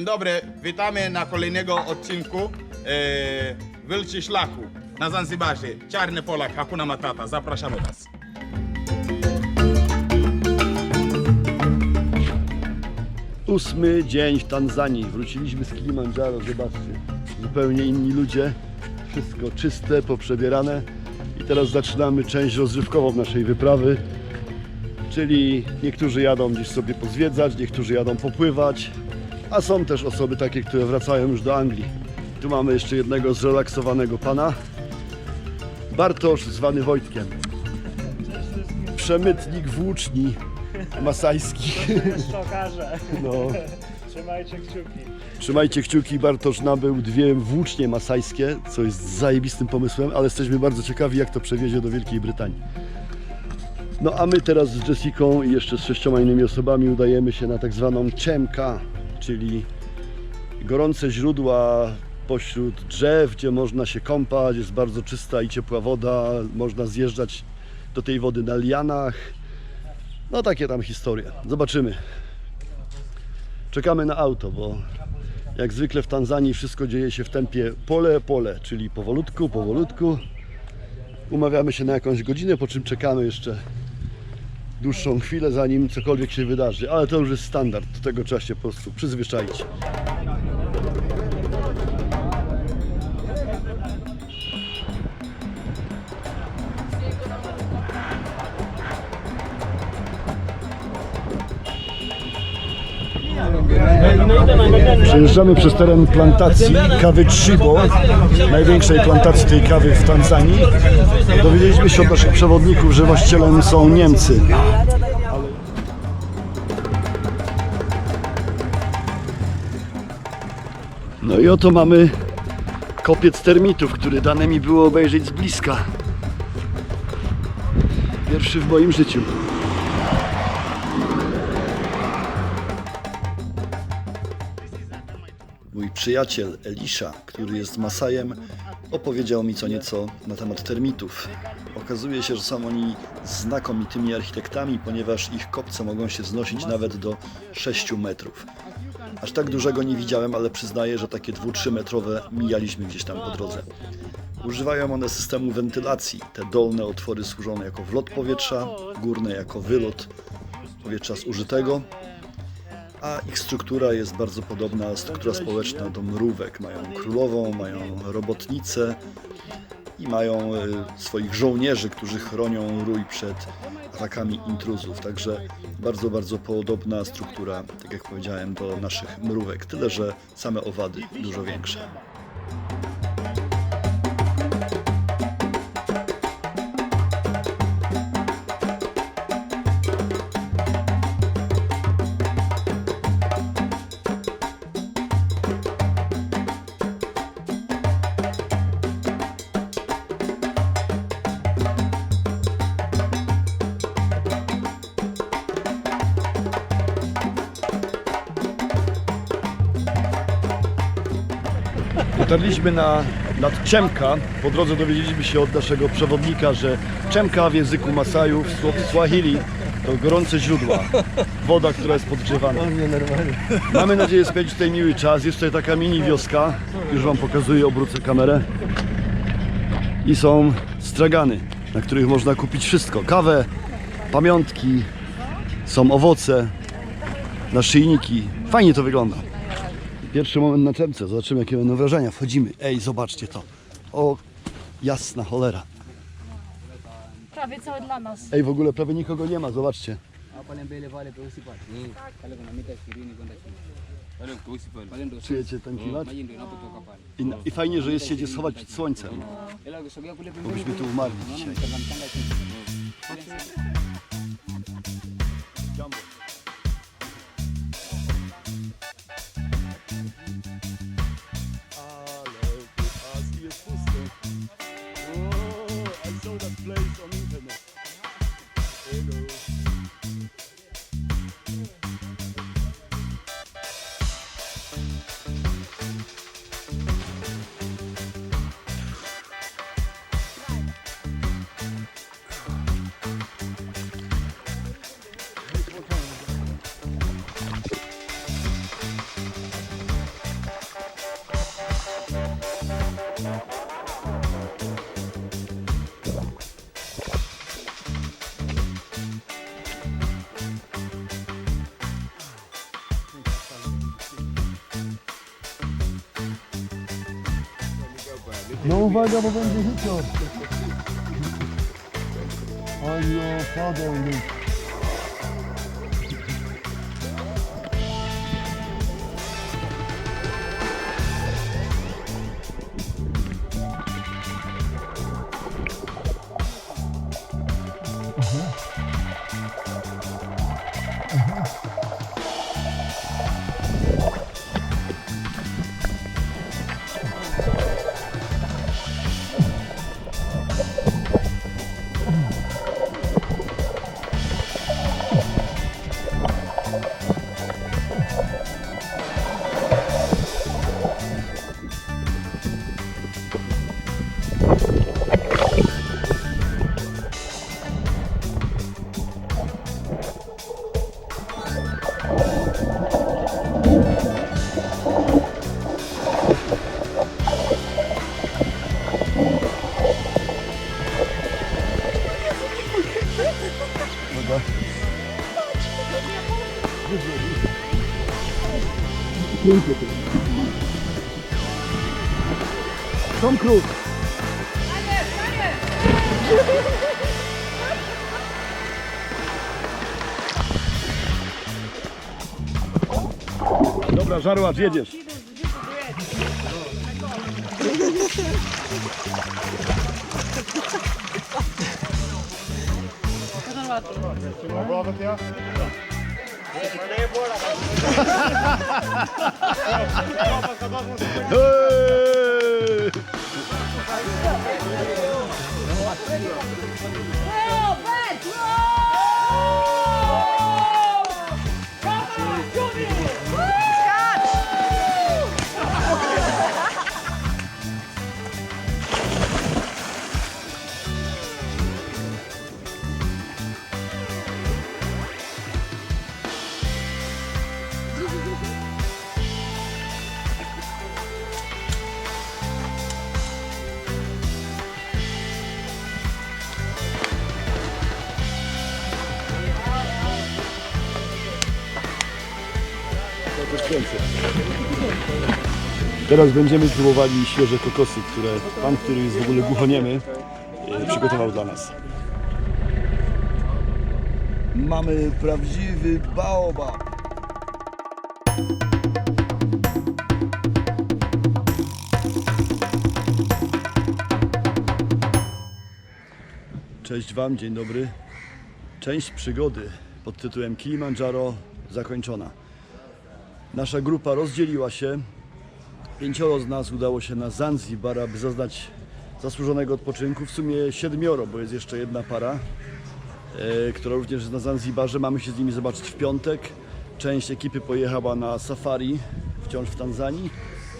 Dzień dobry, witamy na kolejnego odcinku e, Wilczy Szlaku na Zanzibarze. Czarny Polak, Hakuna Matata. Zapraszamy Was. Ósmy dzień w Tanzanii. Wróciliśmy z Kilimandżaro, zobaczcie. Zupełnie inni ludzie. Wszystko czyste, poprzebierane. I teraz zaczynamy część rozrywkową naszej wyprawy. Czyli niektórzy jadą gdzieś sobie pozwiedzać, niektórzy jadą popływać, a są też osoby takie, które wracają już do Anglii. Tu mamy jeszcze jednego zrelaksowanego pana. Bartosz, zwany Wojtkiem. Przemytnik włóczni masajski. No. Trzymajcie kciuki. Trzymajcie kciuki, Bartosz nabył dwie włócznie masajskie, co jest zajebistym pomysłem, ale jesteśmy bardzo ciekawi, jak to przewiezie do Wielkiej Brytanii. No a my teraz z Jessiką i jeszcze z sześcioma innymi osobami udajemy się na tak zwaną Czemka, czyli gorące źródła pośród drzew, gdzie można się kąpać, jest bardzo czysta i ciepła woda, można zjeżdżać do tej wody na lianach. No takie tam historie. Zobaczymy. Czekamy na auto, bo jak zwykle w Tanzanii wszystko dzieje się w tempie pole, pole, czyli powolutku, powolutku. Umawiamy się na jakąś godzinę, po czym czekamy jeszcze dłuższą chwilę, zanim cokolwiek się wydarzy. Ale to już jest standard, do tego trzeba się po prostu przyzwyczaić. Przejeżdżamy przez teren plantacji kawy Chibo, największej plantacji tej kawy w Tanzanii. Dowiedzieliśmy się od naszych przewodników, że właścicielem są Niemcy. No i oto mamy kopiec termitów, który dane mi było obejrzeć z bliska. Pierwszy w moim życiu. Przyjaciel Elisza, który jest Masajem, opowiedział mi co nieco na temat termitów. Okazuje się, że są oni znakomitymi architektami, ponieważ ich kopce mogą się wznosić nawet do 6 metrów. Aż tak dużego nie widziałem, ale przyznaję, że takie 2-3 metrowe mijaliśmy gdzieś tam po drodze. Używają one systemu wentylacji. Te dolne otwory służą jako wlot powietrza, górne jako wylot powietrza zużytego, a ich struktura jest bardzo podobna, struktura społeczna do mrówek. Mają królową, mają robotnicę i mają e, swoich żołnierzy, którzy chronią rój przed atakami intruzów. Także bardzo, bardzo podobna struktura, tak jak powiedziałem, do naszych mrówek. Tyle, że same owady dużo większe. Dotarliśmy na nad Czemka. Po drodze dowiedzieliśmy się od naszego przewodnika, że Czemka w języku Masajów, w Swahili, to gorące źródła. Woda, która jest podgrzewana. Mamy nadzieję spędzić tutaj miły czas. Jest tutaj taka mini wioska. Już Wam pokazuję, obrócę kamerę. I są stragany, na których można kupić wszystko. Kawę, pamiątki, są owoce, naszyjniki. Fajnie to wygląda. Pierwszy moment na czemce, zobaczymy jakie będą wrażenia. Wchodzimy. Ej, zobaczcie to. O, jasna cholera. Prawie całe dla nas. Ej, w ogóle prawie nikogo nie ma, zobaczcie. Czujecie ten klimat? I, I fajnie, że jest się gdzie schować przed słońcem. Bo byśmy tu umarli dzisiaj. Uwaga, bo będzie hitio. Ojo, padał lód. Tom Cruise. Dobra, żarłacz, jedziesz. Hey! Coś Teraz będziemy próbowali świeże kokosy, które pan, który jest w ogóle głuchoniemy, e, przygotował dla nas. Mamy prawdziwy baobab. Cześć Wam, dzień dobry. Część przygody pod tytułem Kilimandżaro zakończona. Nasza grupa rozdzieliła się. Pięcioro z nas udało się na Zanzibar, aby zaznać zasłużonego odpoczynku. W sumie siedmioro, bo jest jeszcze jedna para, e, która również jest na Zanzibarze. Mamy się z nimi zobaczyć w piątek. Część ekipy pojechała na safari, wciąż w Tanzanii,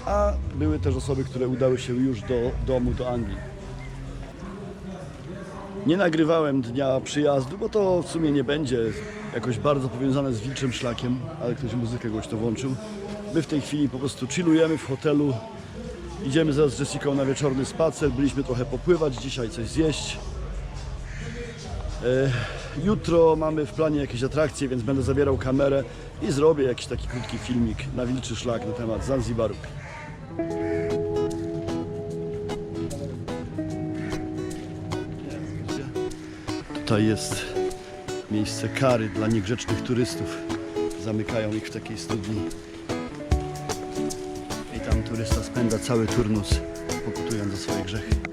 a były też osoby, które udały się już do domu, do Anglii. Nie nagrywałem dnia przyjazdu, bo to w sumie nie będzie jakoś bardzo powiązane z wilczym szlakiem, ale ktoś muzykę głośno włączył. My w tej chwili po prostu chillujemy w hotelu. Idziemy zaraz z Jessiką na wieczorny spacer. Byliśmy trochę popływać, dzisiaj coś zjeść. E, jutro mamy w planie jakieś atrakcje, więc będę zabierał kamerę i zrobię jakiś taki krótki filmik na wilczy szlak na temat Zanzibaru. Tutaj jest miejsce kary dla niegrzecznych turystów. Zamykają ich w takiej studni. Spędza cały turnus, pokutując za swoje grzechy.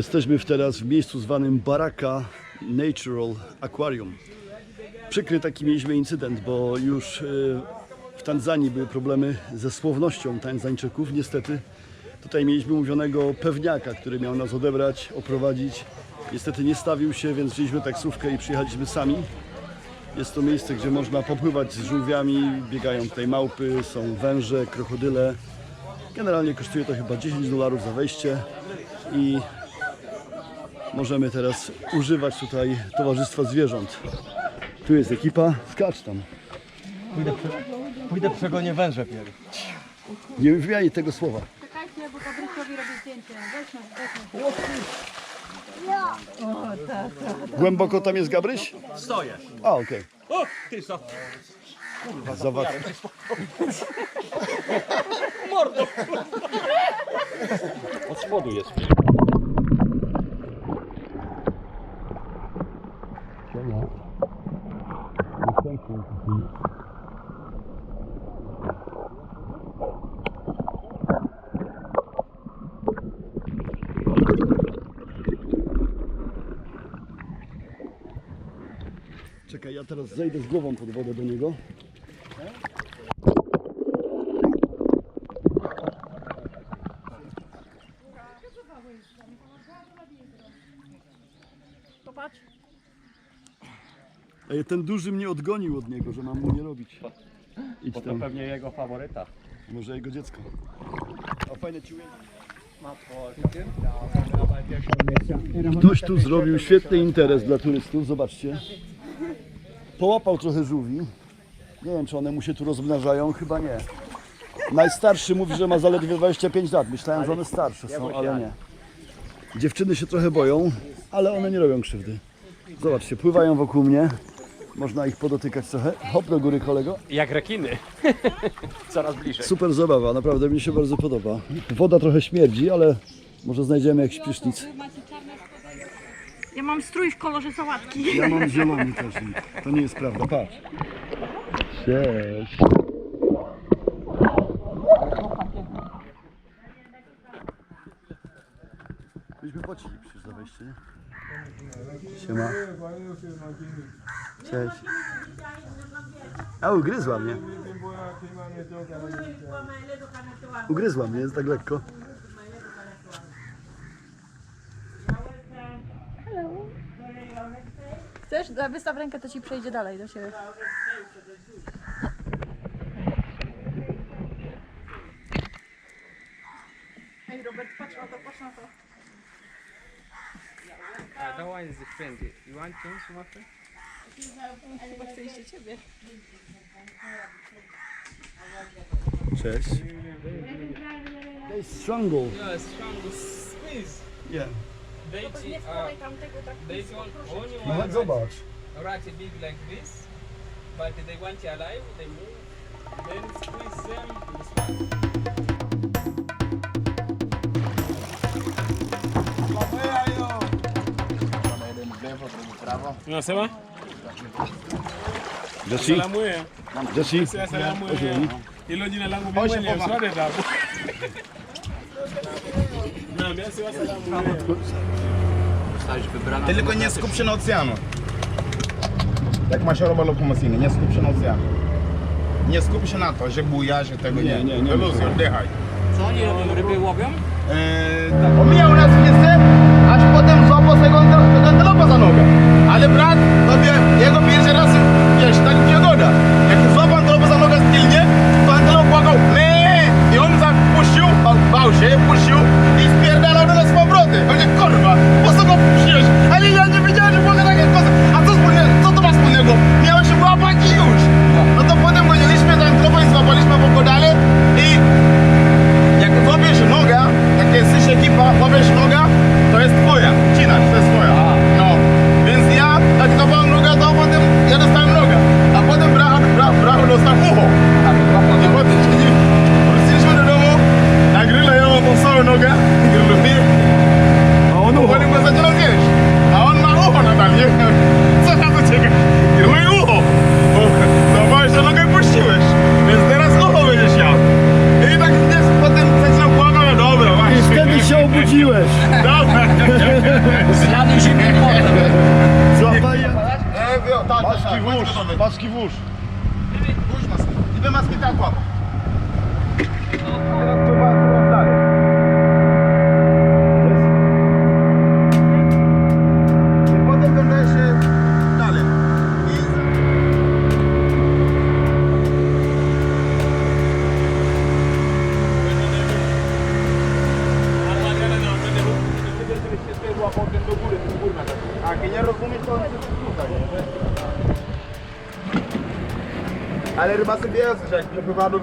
Jesteśmy teraz w miejscu zwanym Baraka Natural Aquarium. Przykry taki mieliśmy incydent, bo już y, w Tanzanii były problemy ze słownością Tanzańczyków. Niestety tutaj mieliśmy umówionego pewniaka, który miał nas odebrać, oprowadzić. Niestety nie stawił się, więc wzięliśmy taksówkę i przyjechaliśmy sami. Jest to miejsce, gdzie można popływać z żółwiami, biegają tutaj małpy, są węże, krokodyle. Generalnie kosztuje to chyba 10 dolarów za wejście i możemy teraz używać tutaj towarzystwa zwierząt. Tu jest ekipa, skacz tam. Pójdę przegonię węże pierw. Nie wymieniaj tego słowa. Czekajcie, bo Gabrysiowi robię zdjęcie. Weź nas, weź nas. Głęboko tam jest Gabryś? Stoję. A, okej. O, ty co? Zobacz. Od spodu jest. Teraz zejdę z głową pod wodę do niego. Popatrz. Ej, ten duży mnie odgonił od niego, że mam mu nie robić. Idź Bo to tam, pewnie jego faworyta. może jego dziecko. A fajne ci Ktoś tu zrobił świetny interes dla turystów, zobaczcie. Połapał trochę żółwi. Nie wiem, czy one mu się tu rozmnażają, chyba nie. Najstarszy mówi, że ma zaledwie 25 lat. Myślałem, że one starsze są, ale nie. Dziewczyny się trochę boją, ale one nie robią krzywdy. Zobaczcie, pływają wokół mnie. Można ich podotykać trochę. Hop do góry, kolego. Jak rekiny. Coraz bliżej. Super zabawa, naprawdę mi się bardzo podoba. Woda trochę śmierdzi, ale może znajdziemy jakiś prysznic. Ja mam strój w kolorze sałatki. Ja mam zielony też. To nie jest prawda, patrz. Cześć. Byliśmy płacili przecież za wejście, nie? Siema. Cześć. A, ugryzła mnie. Ugryzła mnie, jest tak lekko. Wystaw rękę, to ci przejdzie dalej do siebie. Ej, Robert, patrz na to, patrz na to. Uh, that one is different. You want change, my friend? Chyba chce iść do ciebie. Cześć. They strangle. Yeah, strong squeeze. Yeah. They, uh, they don't only want zobacz. rat big like this, but they want you alive. They move, then squeeze them to the spot. Unasema? Sasa salamuye. Hilo jina langu mimi Osha mwenyewe poma. swade tabu. Si wa salamuye. Tylko nie skup się na oceanu. Jak masz robić lokomocyjny, nie skup się na oceanu. Nie skup się na to, że buja, że tego nie. Nie, nie, nie. Wyluzuj, oddychaj. Co oni robią? Ryby łowią? Eee, tak. Omijał nas wszyscy, aż potem złapał tego tego antylopa za nogę. Ale brat, tobie, jego pierwszy raz, wiesz, tak przygoda. Jak złapał antylopa za nogę stylnie, to antylop płakał me i on zapuścił, bał się, puścił i spierdalał do nas z powrotem. Będzie kurwa, po co go puściłeś? Ale ja nie wiedziałem, że mogę takie sposób. A co wspólnego, co to ma wspólnego? Miałeś się łapać i już. No to potem goniliśmy do antylopa i złapaliśmy po dalej i jak złapiesz nogę, jak jesteś ekipa, łapiesz nogę, to jest twoja. Cinasz, to jest twoja. No. Więc ja, jak złapałem nogę, to potem ja dostałem nogę. A Włóż. Włóż maskę. Dwie maski tak łap. Teraz trzeba teraz dalej. I potem będę się dalej. I A jak nie rozumiesz, to on się tutaj, nie? Ale ryba sobie jest, jak przepływa do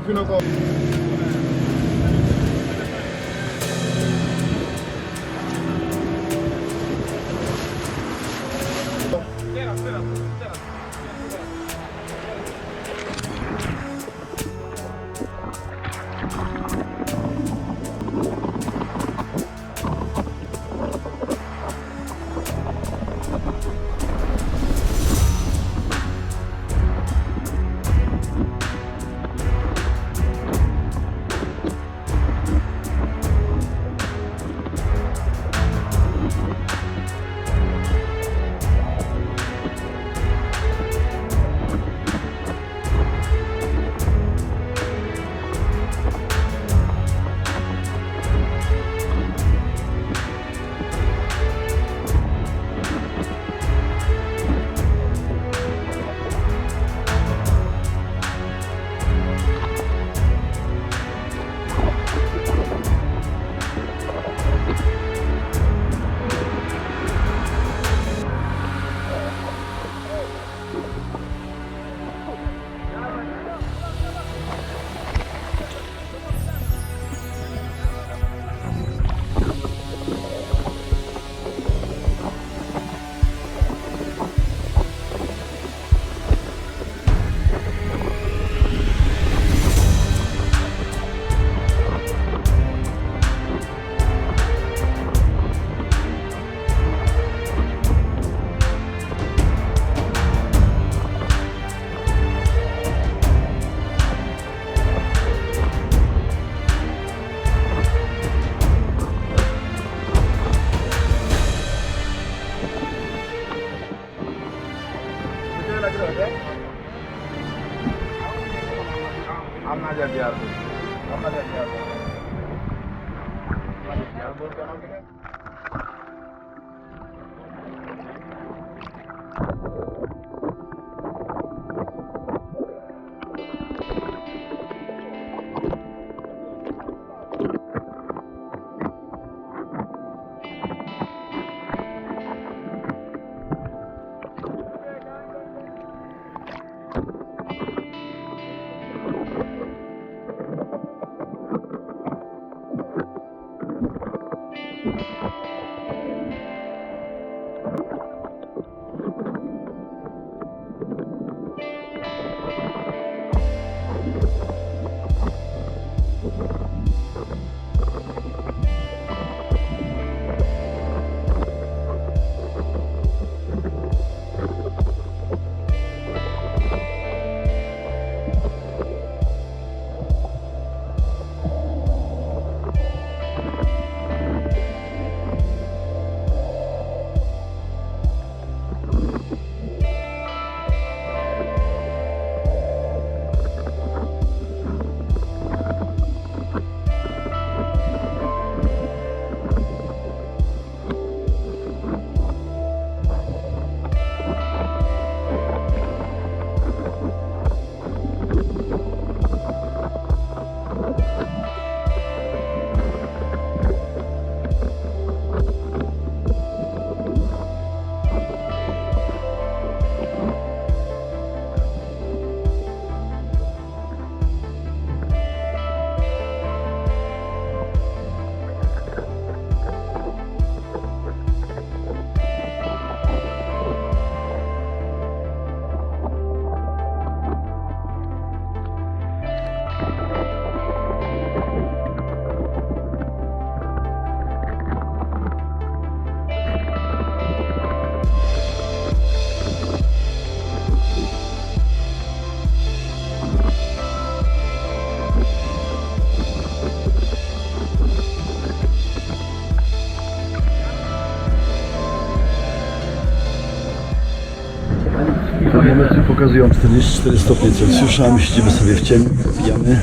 Temperaturą 44 stopnie Celsjusza. My siedzimy sobie w cieniu, pijamy.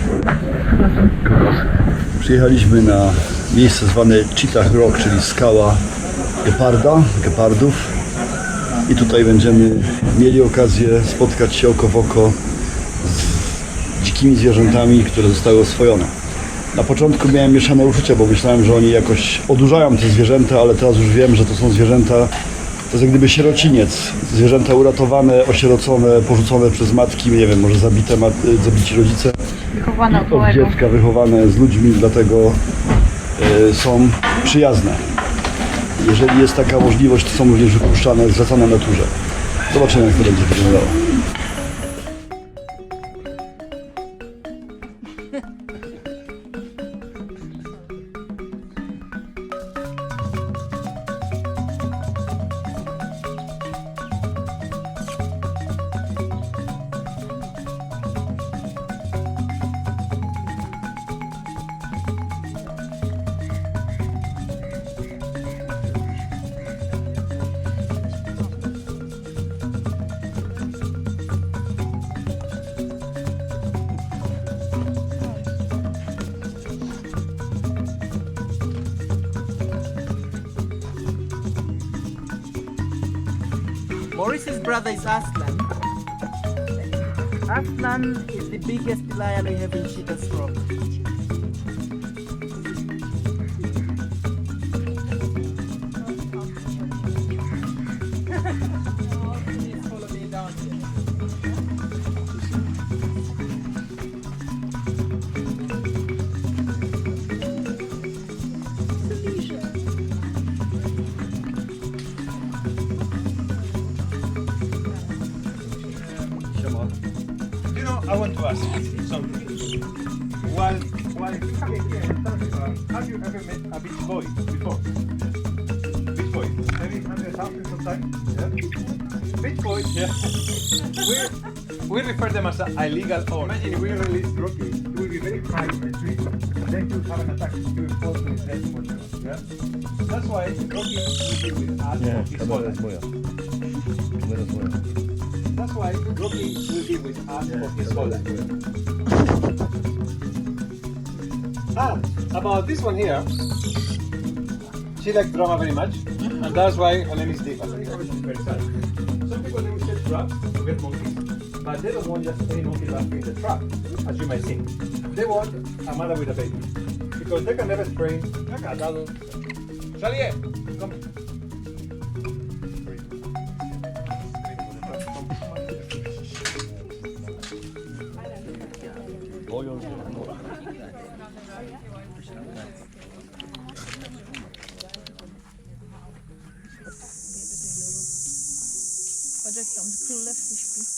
Przyjechaliśmy na miejsce zwane Cheetah Rock, czyli skała geparda, gepardów. I tutaj będziemy mieli okazję spotkać się oko w oko z dzikimi zwierzętami, które zostały oswojone. Na początku miałem mieszane uczucia, bo myślałem, że oni jakoś odurzają te zwierzęta, ale teraz już wiem, że to są zwierzęta, to jest jak gdyby sierociniec. Zwierzęta uratowane, osierocone, porzucone przez matki, nie wiem, może zabite, mat, zabici rodzice Wychowana od okołego. dziecka wychowane z ludźmi, dlatego e, są przyjazne. Jeżeli jest taka możliwość, to są również wypuszczane, zwracane naturze. Zobaczymy, jak to będzie wyglądało. Maurice's brother is Aslan. Aslan is the biggest lion we have in Cheetah's Rock. Have you ever met a beach boy before? Beach boy. Maybe hundred thousands of times? Yeah. Beach boy. Yeah. we, we refer them as a illegal or. Imagine if we release Rocky, he will be very high in the tree. And then he will have an attack. Will fall to his death forever. Yeah. That's why Rocky will be with us for his wallet. That's why Rocky will be with us for his whole life. Ah, about this one here, she likes drama very much, and that's why her name is Diva. Some people they will set traps to get monkeys, but they don't want just any monkey laughing in the trap, as you might think. They want a mother with a baby, because they can never train an adult. Charlie, come. Patrz jak tam królewcy śpi.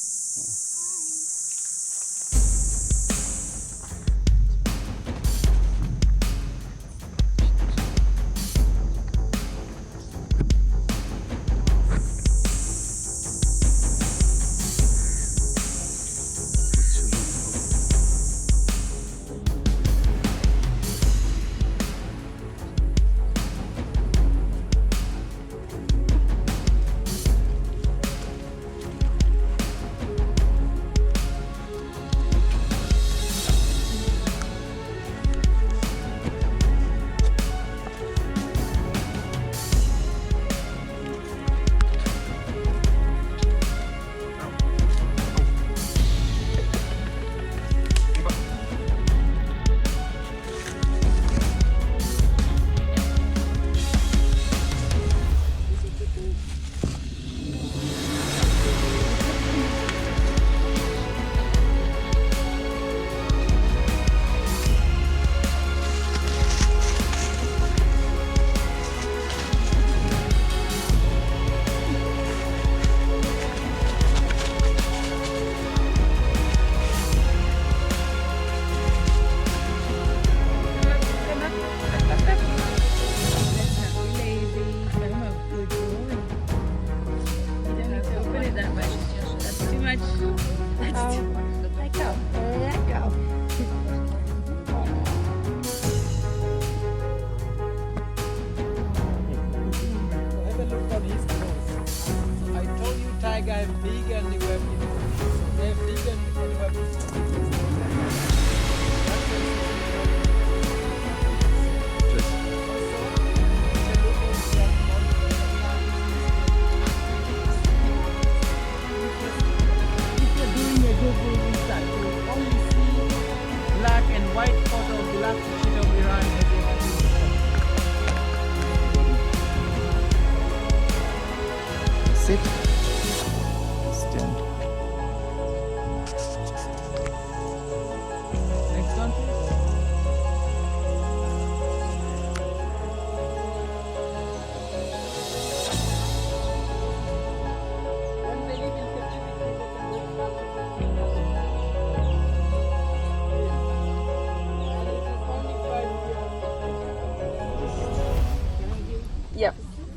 much.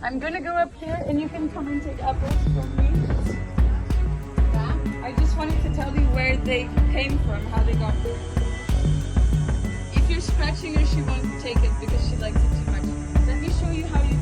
I'm gonna go up here and you can come and take apples from me. Yeah. I just wanted to tell you where they came from, how they got there. If you're scratching her, she won't take it because she likes it too much. Let me show you how you